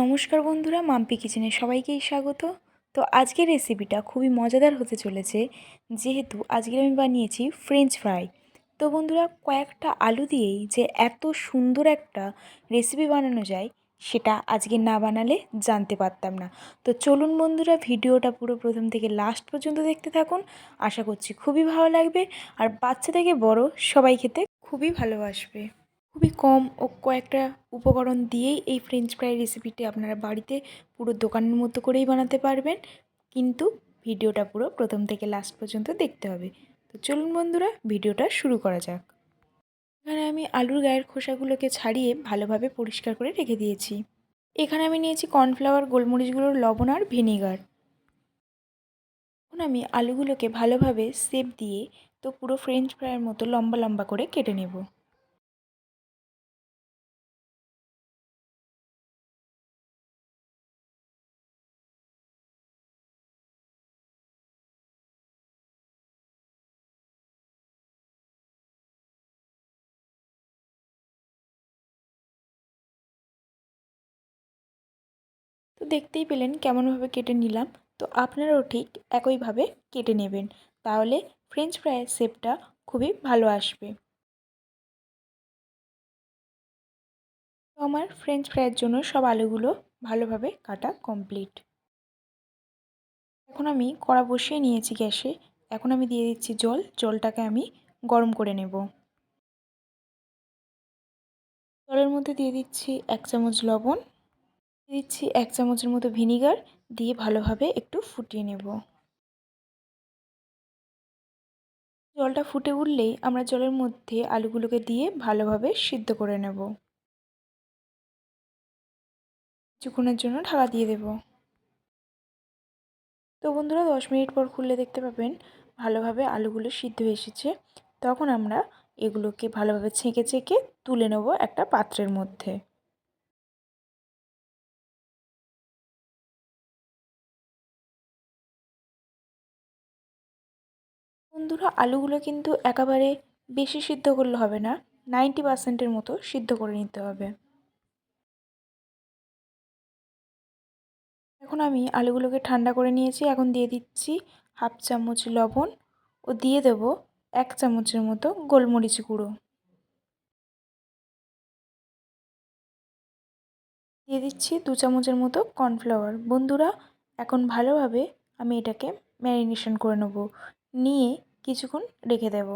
নমস্কার বন্ধুরা, মাম্পি কিচেনে সবাইকেই স্বাগত। তো আজকের রেসিপিটা খুবই মজাদার হতে চলেছে, যেহেতু আজকে আমি বানিয়েছি ফ্রেঞ্চ ফ্রাই তো বন্ধুরা, কয়েকটা আলু দিয়েই যে এত সুন্দর একটা রেসিপি বানানো যায়, সেটা আজকে না বানালে জানতে পারতাম না। তো চলুন বন্ধুরা, ভিডিওটা পুরো প্রথম থেকে লাস্ট পর্যন্ত দেখতে থাকুন। আশা করছি খুবই ভালো লাগবে, আর বাচ্চা থেকে বড় সবাই খেতে খুবই ভালোবাসবে। খুবই কম ও কয়েকটা উপকরণ দিয়েই এই ফ্রেঞ্চ ফ্রাই রেসিপিটি আপনারা বাড়িতে পুরো দোকানের মতো করেই বানাতে পারবেন। কিন্তু ভিডিওটা পুরো প্রথম থেকে লাস্ট পর্যন্ত দেখতে হবে। তো চলুন বন্ধুরা, ভিডিওটা শুরু করা যাক। এখানে আমি আলুর গায়ের খোসাগুলোকে ছাড়িয়ে ভালোভাবে পরিষ্কার করে রেখে দিয়েছি। এখানে আমি নিয়েছি কর্নফ্লাওয়ার গোলমরিচগুলোর লবণ আর ভিনেগার এখন আমি আলুগুলোকে ভালোভাবে সেপ দিয়ে তো পুরো ফ্রেঞ্চ ফ্রাইয়ের মতো লম্বা লম্বা করে কেটে নেব। দেখতেই পেলেন কেমনভাবে কেটে নিলাম। তো আপনারাও ঠিক একইভাবে কেটে নেবেন। তাহলে ফ্রেঞ্চ ফ্রাইয়ের শেপটা খুবই ভালো আসবে। তো আমার ফ্রেঞ্চ ফ্রাইয়ের জন্য সব আলুগুলো ভালোভাবে কাটা কমপ্লিট এখন আমি কড়া বসিয়ে নিয়েছি গ্যাসে। এখন আমি দিয়ে দিচ্ছি জল। জলটাকে আমি গরম করে নেব। জলের মধ্যে দিয়ে দিচ্ছি এক চামচ লবণ। দিচ্ছি এক চামচের মতো ভিনিগার দিয়ে ভালোভাবে একটু ফুটিয়ে নেব। জলটা ফুটে উঠলেই আমরা জলের মধ্যে আলুগুলোকে দিয়ে ভালোভাবে সিদ্ধ করে নেব। কিছুক্ষণের জন্য ঢাকা দিয়ে দেব। তো বন্ধুরা, দশ মিনিট পর খুললে দেখতে পাবেন ভালোভাবে আলুগুলো সিদ্ধ হয়ে এসেছে। তখন আমরা এগুলোকে ভালোভাবে ছেঁকে ছেঁকে তুলে নেব একটা পাত্রের মধ্যে। বন্ধুরা, আলুগুলো কিন্তু একেবারে বেশি সিদ্ধ করলে হবে না। নাইনটি পার্সেন্টের মতো সিদ্ধ করে নিতে হবে। এখন আমি আলুগুলোকে ঠান্ডা করে নিয়েছি। এখন দিয়ে দিচ্ছি হাফ চামচ লবণ ও দিয়ে দেব এক চামচের মতো গোলমরিচ গুঁড়ো। দিয়ে দিচ্ছি দু চামচের মতো কর্নফ্লাওয়ার। বন্ধুরা, এখন ভালোভাবে আমি এটাকে ম্যারিনেশন করে নেব। নিয়ে কিছুক্ষণ রেখে দেব।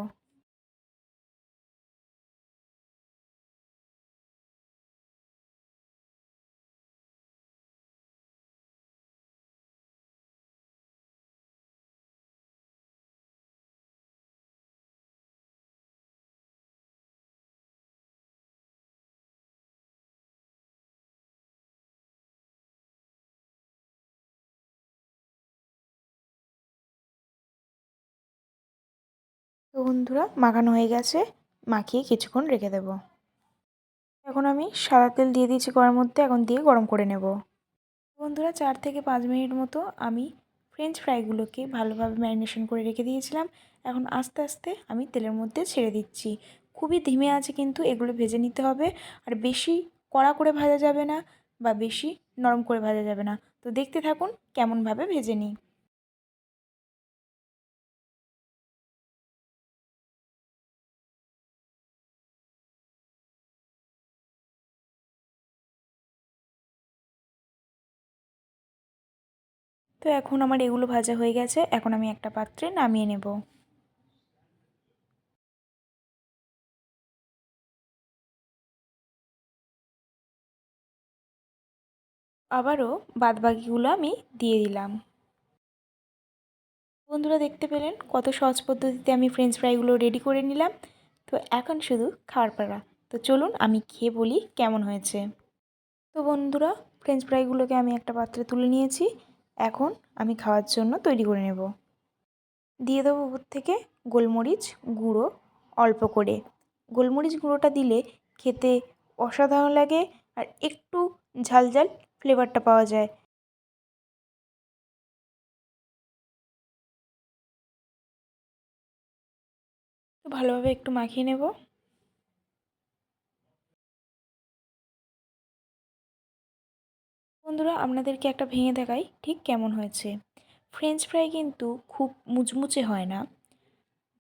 বন্ধুরা, মাখানো হয়ে গেছে, মাখিয়ে কিছুক্ষণ রেখে দেব। এখন আমি সাদা তেল দিয়ে দিয়েছি কড়ার মধ্যে, এখন দিয়ে গরম করে নেব। বন্ধুরা, চার থেকে পাঁচ মিনিট মতো আমি ফ্রেঞ্চ ফ্রাইগুলোকে ভালোভাবে ম্যারিনেশন করে রেখে দিয়েছিলাম। এখন আস্তে আস্তে আমি তেলের মধ্যে ছেড়ে দিচ্ছি। খুবই ধিমে আছে কিন্তু এগুলো ভেজে নিতে হবে, আর বেশি কড়া করে ভাজা যাবে না বা বেশি নরম করে ভাজা যাবে না। তো দেখতে থাকুন কেমনভাবে ভেজে নিই। তো এখন আমার এগুলো ভাজা হয়ে গেছে, এখন আমি একটা পাত্রে নামিয়ে নেব। আবারও বাদবাকিগুলো আমি দিয়ে দিলাম। বন্ধুরা দেখতে পেলেন কত সহজ পদ্ধতিতে আমি ফ্রেঞ্চ ফ্রাইগুলো রেডি করে নিলাম। তো এখন শুধু খাওয়ার পাড়া তো চলুন আমি খেয়ে বলি কেমন হয়েছে। তো বন্ধুরা ফ্রেঞ্চ ফ্রাইগুলোকে আমি একটা পাত্রে তুলে নিয়েছি। এখন আমি খাওয়ার জন্য তৈরি করে নেব। দিয়ে দেবো উপর থেকে গোলমরিচ গুঁড়ো অল্প করে। গোলমরিচ গুঁড়োটা দিলে খেতে অসাধারণ লাগে আর একটু ঝাল ঝাল ফ্লেভারটা পাওয়া যায়। ভালোভাবে একটু মাখিয়ে নেব। বন্ধুরা, আপনাদেরকে একটা ভেঙে দেখাই, ঠিক কেমন হয়েছে? ফ্রেঞ্চ ফ্রাই কিন্তু খুব মুচমুচে হয় না।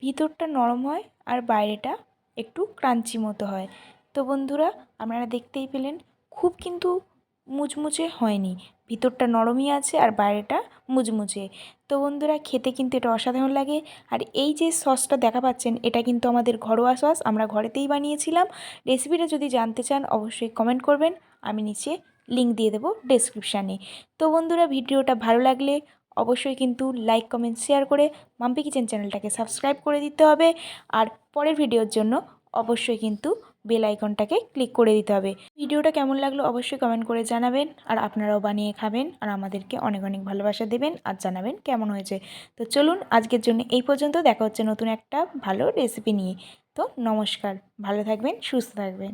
ভিতরটা নরম হয় আর বাইরেটা একটু ক্রাঞ্চি মতো হয়। তো বন্ধুরা, আপনারা দেখতেই পেলেন, খুব কিন্তু মুচমুচে হয়নি। ভিতরটা নরমই আছে আর বাইরেটা মুচমুচে। তো বন্ধুরা, খেতে কিন্তু এটা অসাধারণ লাগে। আর এই যে সসটা দেখা পাচ্ছেন, এটা কিন্তু আমাদের ঘরোয়া সস আমরা ঘরেতেই বানিয়েছিলাম। রেসিপিটা যদি জানতে চান, অবশ্যই কমেন্ট করবেন। আমি নিচে লিঙ্ক দিয়ে দেবো ডেসক্রিপশানে তো বন্ধুরা, ভিডিওটা ভালো লাগলে অবশ্যই কিন্তু লাইক কমেন্ট শেয়ার করে মাম্পি কিচেন চ্যানেলটাকে সাবস্ক্রাইব করে দিতে হবে। আর পরের ভিডিওর জন্য অবশ্যই কিন্তু বেল আইকনটাকে ক্লিক করে দিতে হবে। ভিডিওটা কেমন লাগল অবশ্যই কমেন্ট করে জানাবেন। আর আপনারাও বানিয়ে খাবেন আর আমাদেরকে অনেক অনেক ভালোবাসা দেবেন আর জানাবেন কেমন হয়েছে। তো চলুন, আজকের জন্য এই পর্যন্ত। দেখা হচ্ছে নতুন একটা ভালো রেসিপি নিয়ে। তো নমস্কার। ভালো থাকবেন, সুস্থ থাকবেন।